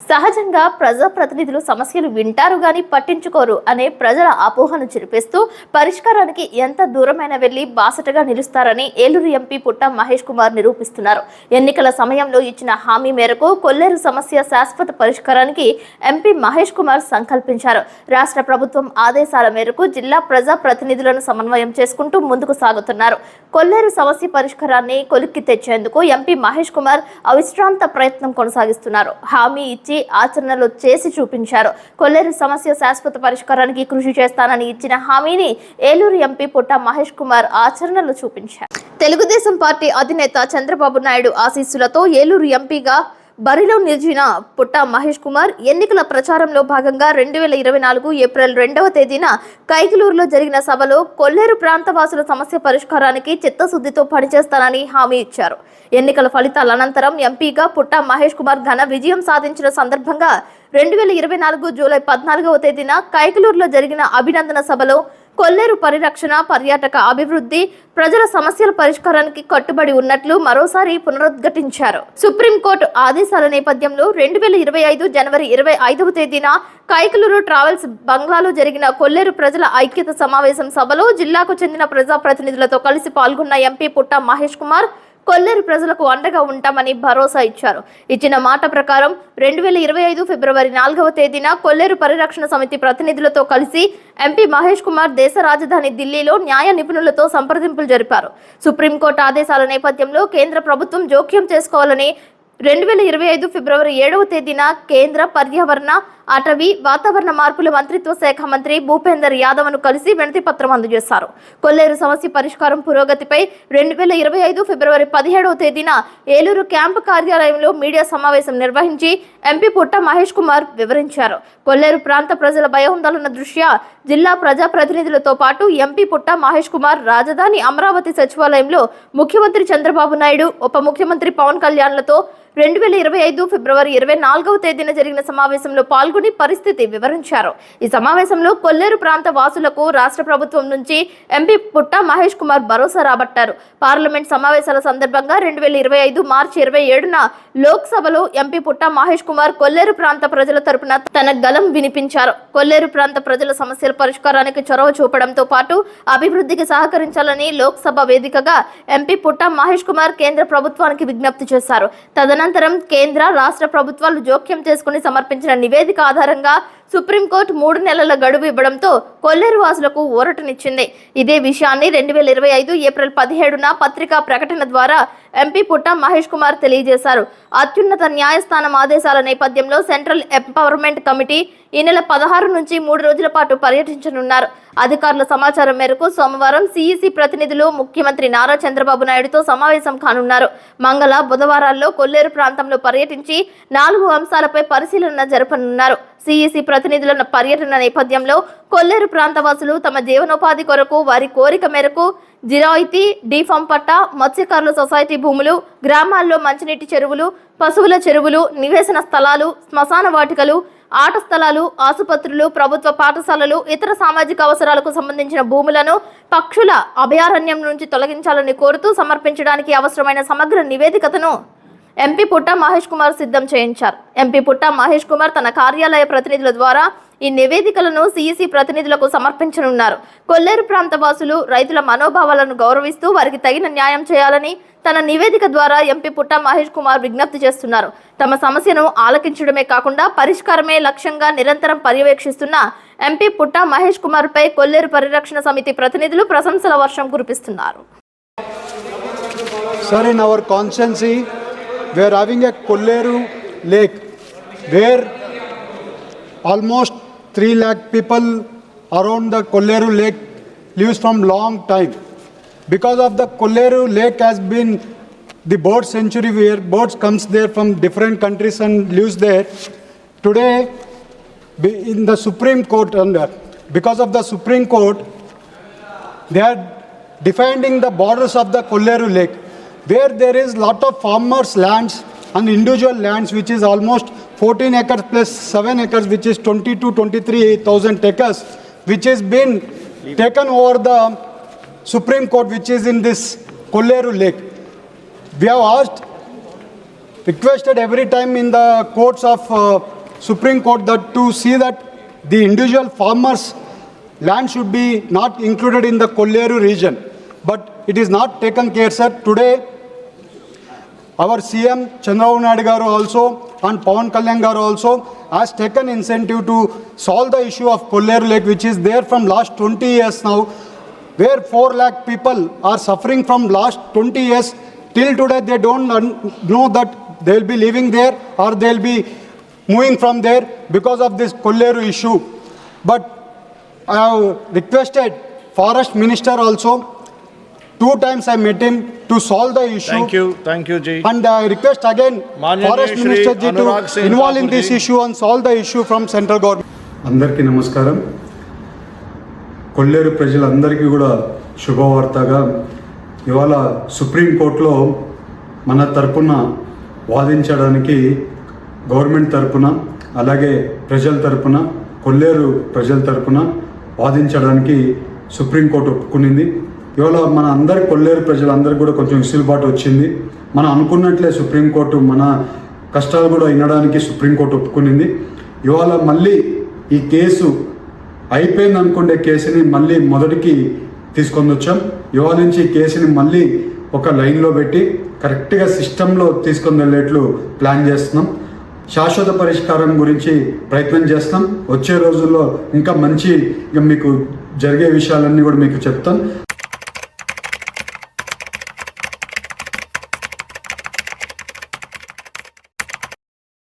సహజంగా ప్రజాప్రతినిధులు సమస్యలు వింటారు గాని పట్టించుకోరు అనే ప్రజల అపోహను చెరిపేస్తూ పరిష్కారానికి ఎంత దూరమైన వెళ్ళి బాసటగా నిలుస్తారని ఏలూరు ఎంపీ పుట్ట మహేష్ కుమార్ నిరూపిస్తున్నారు. ఎన్నికల సమయంలో ఇచ్చిన హామీ మేరకు కొల్లేరు సమస్య శాశ్వత పరిష్కారానికి ఎంపీ మహేష్ కుమార్ సంకల్పించారు. రాష్ట్ర ప్రభుత్వం ఆదేశాల మేరకు జిల్లా ప్రజా ప్రతినిధులను సమన్వయం చేసుకుంటూ ముందుకు సాగుతున్నారు. కొల్లేరు సమస్య పరిష్కారాన్ని కొలిక్కి తెచ్చేందుకు ఎంపీ మహేష్ కుమార్ అవిశ్రాంత ప్రయత్నం కొనసాగిస్తున్నారు. హామీ ఇచ్చి ఆచరణలో చేసి చూపించారు. కొల్లేరు సమస్య శాశ్వత పరిష్కారానికి కృషి చేస్తానని ఇచ్చిన హామీని ఏలూరు ఎంపీ పుట్ట మహేష్ కుమార్ ఆచరణలో చూపించారు. తెలుగుదేశం పార్టీ అధినేత చంద్రబాబు నాయుడు ఆశీస్సులతో ఏలూరు ఎంపీగా బరిలో నిలిచిన పుట్ట మహేష్ కుమార్ ఎన్నికల ప్రచారంలో భాగంగా రెండు వేల ఇరవై నాలుగు ఏప్రిల్ రెండవ తేదీన కైకలూరులో జరిగిన సభలో కొల్లేరు ప్రాంతవాసుల సమస్య పరిష్కారానికి చిత్తశుద్ధితో పనిచేస్తానని హామీ ఇచ్చారు. ఎన్నికల ఫలితాల అనంతరం ఎంపీగా పుట్ట మహేష్ కుమార్ ఘన విజయం సాధించిన సందర్భంగా రెండు వేల ఇరవై నాలుగు జూలై పద్నాలుగవ తేదీన కైకలూరులో జరిగిన అభినందన సభలో కొల్లేరు పరిరక్షణ పర్యాటక అభివృద్ధి ప్రజల సమస్యల పరిష్కారానికి కట్టుబడి ఉన్నట్లు మరోసారి పునరుద్ఘటించారు. సుప్రీంకోర్టు ఆదేశాల నేపథ్యంలో రెండు వేల ఇరవై ఐదు జనవరి ఇరవై ఐదవ తేదీన కైకలూరు ట్రావెల్స్ బంగ్లాలో జరిగిన కొల్లేరు ప్రజల ఐక్యత సమావేశం సభలో జిల్లాకు చెందిన ప్రజాప్రతినిధులతో కలిసి పాల్గొన్న ఎంపీ పుట్ట మహేష్ కుమార్ కొల్లేరు ప్రజలకు అండగా ఉంటామని భరోసా ఇచ్చారు. ఇచ్చిన మాట ప్రకారం రెండు వేల ఇరవై ఐదు ఫిబ్రవరి నాలుగవ తేదీన కొల్లేరు పరిరక్షణ సమితి ప్రతినిధులతో కలిసి ఎంపీ మహేష్ కుమార్ దేశ రాజధాని ఢిల్లీలో న్యాయ నిపుణులతో సంప్రదింపులు జరిపారు. సుప్రీంకోర్టు ఆదేశాల నేపథ్యంలో కేంద్ర ప్రభుత్వం జోక్యం చేసుకోవాలని రెండు వేల ఇరవై ఐదు ఫిబ్రవరి ఏడవ తేదీన కేంద్ర పర్యావరణ అటవీ వాతావరణ మార్పుల మంత్రిత్వ శాఖ మంత్రి భూపేందర్ యాదవ్ను కలిసి వినతి పత్రం అందజేశారు. కొల్లేరు సమస్య పరిష్కారం పురోగతిపై రెండు వేల ఇరవై ఐదు ఫిబ్రవరి పదిహేడవ తేదీన ఏలూరు క్యాంపు కార్యాలయంలో మీడియా సమావేశం నిర్వహించి ఎంపీ పుట్ట మహేష్ కుమార్ వివరించారు. కొల్లేరు ప్రాంత ప్రజల భయాందోళన దృష్ట్యా జిల్లా ప్రజాప్రతినిధులతో పాటు ఎంపీ పుట్ట మహేష్ కుమార్ రాజధాని అమరావతి సచివాలయంలో ముఖ్యమంత్రి చంద్రబాబు నాయుడు ఉప ముఖ్యమంత్రి పవన్ కళ్యాణ్లతో రెండు వేల ఇరవై ఐదు ఫిబ్రవరి ఇరవై నాలుగవ తేదీన జరిగిన సమావేశంలో పాల్గొని పరిస్థితి వివరించారు. ఈ సమావేశంలో కొల్లేరు ప్రాంత వాసులకు రాష్ట్ర ప్రభుత్వం నుంచి ఎంపీ పుట్ట మహేష్ కుమార్ భరోసా రాబట్టారు. పార్లమెంట్ సమావేశాల సందర్భంగా రెండు వేల ఇరవై ఐదు మార్చి ఇరవై ఏడున లోక్సభలో ఎంపీ పుట్ట మహేష్ కుమార్ కొల్లేరు ప్రాంత ప్రజల తరపున తన గలం వినిపించారు. కొల్లేరు ప్రాంత ప్రజల సమస్యల పరిష్కారానికి చొరవ చూపడంతో పాటు అభివృద్ధికి సహకరించాలని లోక్సభ వేదికగా ఎంపీ పుట్ట మహేష్ కుమార్ కేంద్ర ప్రభుత్వానికి విజ్ఞప్తి చేశారు. తదనంతరం కేంద్ర రాష్ట్ర ప్రభుత్వాలు జోక్యం చేసుకుని సమర్పించిన నివేదిక ఆధారంగా సుప్రీంకోర్టు మూడు నెలల గడువు ఇవ్వడంతో కొల్లేరు వాసులకు ఊరటనిచ్చింది. ఇదే విషయాన్ని రెండు వేల ఇరవై ఐదు ఏప్రిల్ పదిహేడున పత్రికా ప్రకటన ద్వారా ఎంపీ పుట్ట మహేష్ కుమార్ తెలియజేశారు. అత్యున్నత న్యాయస్థానం ఆదేశాల నేపథ్యంలో సెంట్రల్ ఎంపవర్మెంట్ కమిటీ ఈ నెల పదహారు నుంచి మూడు రోజుల పాటు పర్యటించనున్నారు. అధికారుల సమాచారం మేరకు సోమవారం సిఈసి ప్రతినిధులు ముఖ్యమంత్రి నారా చంద్రబాబు నాయుడుతో సమావేశం కానున్నారు. మంగళ బుధవారాల్లో కొల్లేరు ప్రాంతంలో పర్యటించి నాలుగు అంశాలపై పరిశీలన జరపనున్నారు. సిఈసి ప్రతినిధుల పర్యటన నేపథ్యంలో కొల్లేరు ప్రాంతవాసులు తమ జీవనోపాధి కొరకు వారి కోరిక మేరకు జిరాయితీ డిఫామ్ పట్టా మత్స్యకారుల సొసైటీ భూములు గ్రామాల్లో మంచినీటి చెరువులు పశువుల చెరువులు నివేశన స్థలాలు శ్మశాన వాటికలు ఆట స్థలాలు ఆసుపత్రులు ప్రభుత్వ పాఠశాలలు ఇతర సామాజిక అవసరాలకు సంబంధించిన భూములను పక్షుల అభయారణ్యం నుంచి తొలగించాలని కోరుతూ సమర్పించడానికి అవసరమైన సమగ్ర నివేదికతను ఎంపీ పుట్ట మహేష్ కుమార్ సిద్ధం చేయించారు. ఎంపీ పుట్ట మహేష్ కుమార్ తన కార్యాలయ ప్రతినిధుల ద్వారా ఈ నివేదికలను సిఇసి ప్రతినిధులకు సమర్పించనున్నారు. కొల్లేరు ప్రాంత వాసులు రైతుల మనోభావాలను గౌరవిస్తూ వారికి తగిన న్యాయం చేయాలని తన నివేదిక ద్వారా ఎంపీ పుట్ట మహేష్ కుమార్ విజ్ఞప్తి చేస్తున్నారు. తమ సమస్యను ఆలకించడమే కాకుండా పరిష్కారమే లక్ష్యంగా నిరంతరం పర్యవేక్షిస్తున్న ఎంపీ పుట్ట మహేష్ కుమార్ పై కొల్లేరు పరిరక్షణ సమితి ప్రతినిధులు ప్రశంసల వర్షం కురిపిస్తున్నారు. Sir, in our constancy, we are having a Kolleru lake where almost 3 lakh people around the Kolleru lake lives from long time. Because of the Kolleru lake has been the bird sanctuary where birds comes there from different countries and lives there. Today, in the Supreme Court, uh, because of the Supreme Court, they are defining the borders of the Kolleru lake, where there is a lot of farmers' lands and individual lands, which is almost 14 acres plus 7 acres, which is 20 to 23,000 acres, which has been taken over the Supreme Court, which is in this Kolleru lake. We have asked requested every time in the courts of uh, Supreme Court that to see that the individual farmers' land should be not included in the Kolleru region. But it is not taken care, sir. Today, our CM Chandrababu Naidu garu also and Pawan Kalyan garu also has taken incentive to solve the issue of Kolleru Lake, which is there from last 20 years now, where 4 lakh people are suffering from last 20 years. Till today, they don't know that they will be living there or they will be moving from there because of this Kolleru issue. But I have requested Forest Minister also. Two times I met him to solve the issue. Thank you, thank you, Ji. And I request again Manya Forest Shri Minister ji Anurag to Singh involve in Thakur this ji. issue and solve the issue from central government. అందరికీ నమస్కారం కొల్లేరు ప్రజలందరికీ కూడా శుభవార్తగా ఇవాళ సుప్రీంకోర్టులో మన తరపున వాదించడానికి government తరపున అలాగే ప్రజల తరపున కొల్లేరు ప్రజల తరపున వాదించడానికి సుప్రీంకోర్టు ఒప్పుకునింది ఇవాళ మన అందరి కొల్లేరు ప్రజలందరికీ కూడా కొంచెం విసులుబాటు వచ్చింది. మనం అనుకున్నట్లే సుప్రీంకోర్టు మన కష్టాలు కూడా వినడానికి సుప్రీంకోర్టు ఒప్పుకునింది. ఇవాళ మళ్ళీ ఈ కేసు అయిపోయింది అనుకునే కేసుని మళ్ళీ మొదటికి తీసుకొని వచ్చాం. ఇవాళ నుంచి ఈ కేసుని మళ్ళీ ఒక లైన్లో పెట్టి కరెక్ట్గా సిస్టంలో తీసుకొని వెళ్ళేట్లు ప్లాన్ చేస్తున్నాం. శాశ్వత పరిష్కారం గురించి ప్రయత్నం చేస్తాం వచ్చే రోజుల్లో ఇంకా మంచి మీకు జరిగే విషయాలన్నీ కూడా మీకు చెప్తాం.